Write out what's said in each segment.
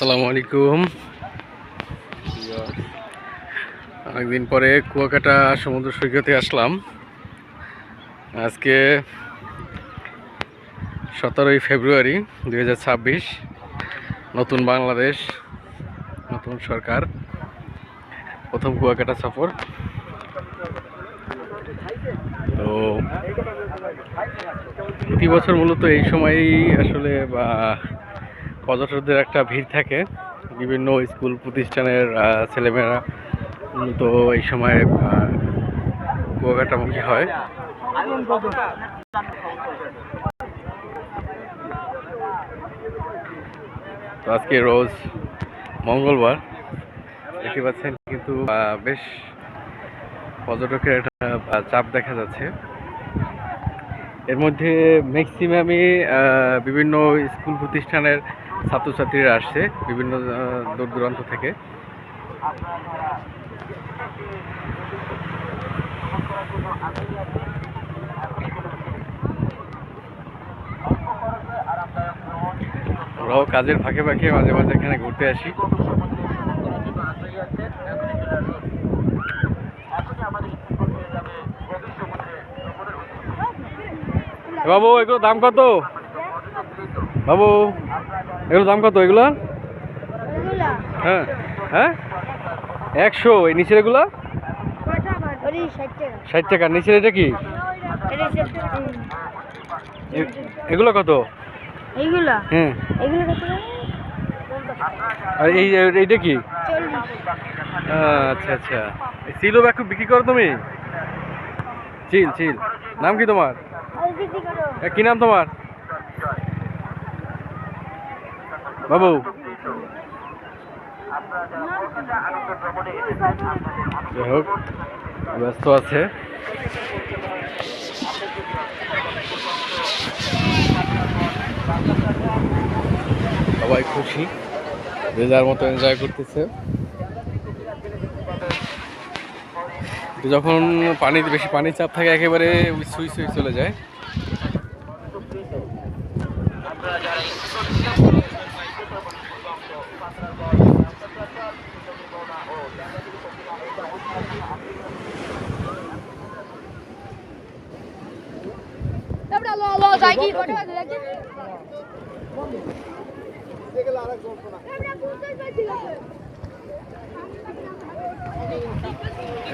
আসসালামু আলাইকুম অনেকদিন পরে কুয়াকাটা সমুদ্র সৈকতে আসলাম। আজকে সতেরোই ফেব্রুয়ারি দু হাজার ছাব্বিশ, নতুন বাংলাদেশ, নতুন সরকার, প্রথম কুয়াকাটা সফর। তো প্রতি বছর মূলত এই সময়ই আসলে বা পর্যটকদের একটা ভিড় থাকে। বিভিন্ন স্কুল প্রতিষ্ঠানের ছেলেমেয়েরা। তো এই সময় কুয়াকাটামুখী হয়। তো আজকে রোজ মঙ্গলবার। দেখতে পাচ্ছেন কিন্তু বেশ পর্যটকের একটা চাপ দেখা যাচ্ছে। এর মধ্যে ম্যাক্সিমামই বিভিন্ন স্কুল প্রতিষ্ঠানের ছাত্রছাত্রীরা আসছে বিভিন্ন দূর দূরান্ত থেকে। আমরাও কাজের ফাঁকে ফাঁকে মাঝে মাঝে এখানে ঘুরতে আসি। বাবু, এগুলো দাম কত? বাবু। এগুলো দাম কত এগুলো? হ্যাঁ হ্যাঁ? একশো এই নিচের এগুলো? ষাট টাকা। নিচের এটা কি? এগুলো কত? এইগুলা? হ্যাঁ। এগুলো কত আর এই এইটা কি? আচ্ছা আচ্ছা। এই চিলও ব্যাগ বিক্রি করো তুমি? চিল চিল। নাম কি তোমার? কি নাম তোমার? বাবু। যাই হোক, ব্যস্ত আছে। সবাই খুশি, যে যার মতো এনজয় করতেছে। যখন পানি, বেশি পানির চাপ থাকে, একেবারে সুই সুই চলে যায়।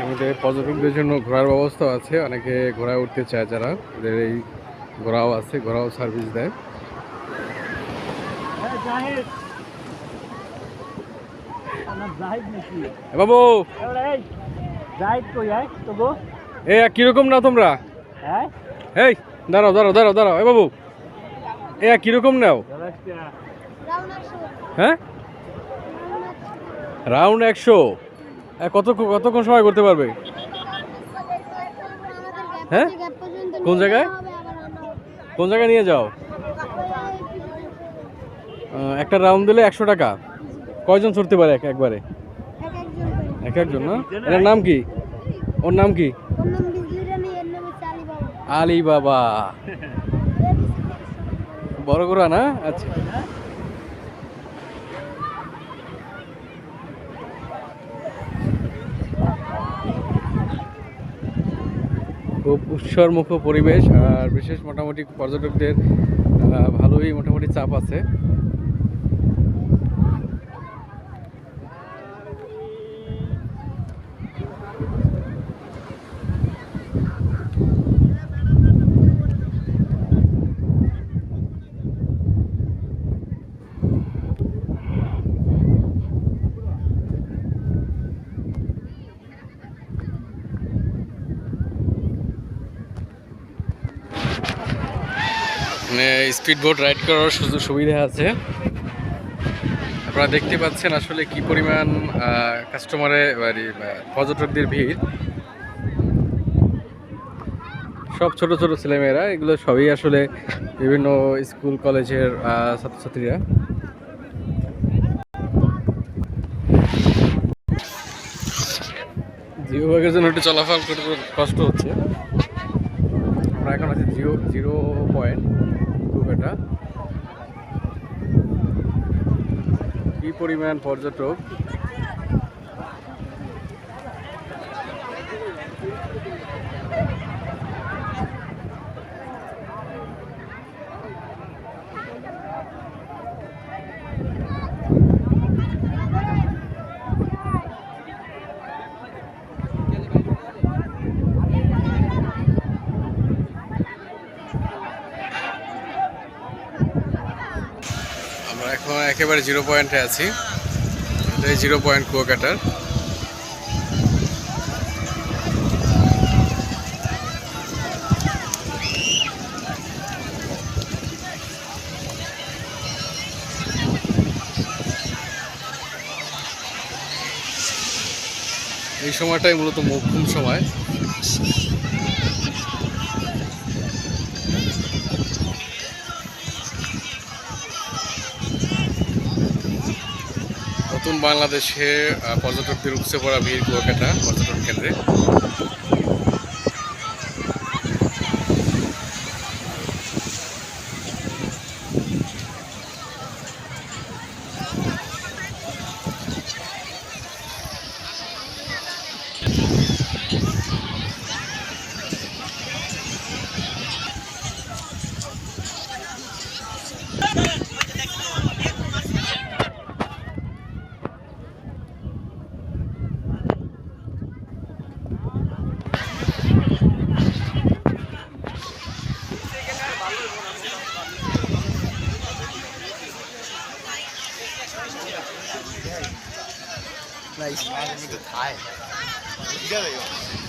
মধ্যে পর্যটকদের জন্য ঘোরার ব্যবস্থা আছে। অনেকে ঘোড়ায় উঠতে চায় যারা ওদের এই ঘোড়াও আছে ঘোড়াও সার্ভিস দেয়। এ বাবু! এ কীরকম নাও তোমরা? এই দাঁড়াও দাঁড়াও দাঁড়াও দাঁড়াও এ বাবু! এ কীরকম নাও? হ্যাঁ? রাউন্ড একশো। এ, কত কতক্ষণ সময় করতে পারবে? হ্যাঁ? কোন জায়গায়? কোন জায়গায় নিয়ে যাও? একটা রাউন্ড দিলে একশো টাকা। কয়জন চড়তে পারে এক একবারে? এক একজন না? এটার নাম কি? ওর নাম কি? আলী বাবা বড় গোড়া না? আচ্ছা। খুব উৎসর্মুখ পরিবেশ আর বিশেষ মোটামুটি পর্যটকদের ভালোই মোটামুটি চাপ আছে। মানে স্পিড বোট রাইড করার সুযোগ সুবিধা আছে। আপনারা দেখতে পাচ্ছেন আসলে কি পরিমাণ কাস্টমারে পর্যটকদের ভিড়। সব ছোট ছোট ছেলেমেয়েরা, এগুলো সবই আসলে বিভিন্ন স্কুল, কলেজের ছাত্রছাত্রীরা। জিও জন্য একটু চলাফল করতে কষ্ট হচ্ছে। আমরা এখন আছি জিরো জিরো পয়েন্ট কুয়াকাটা কি পরিমাণ পর্যটক আমরা এখন একেবারে জিরো পয়েন্টে আছি। এটাই জিরো পয়েন্ট কুয়াকাটার। এই সময়টাই মূলত মৌসুম সময়। নতুন বাংলাদেশে পর্যটকদের উপচে পড়া ভিড় কুয়াকাটা পর্যটন কেন্দ্রে। না এই মাঝে মধ্যে খায় বুঝা যাবে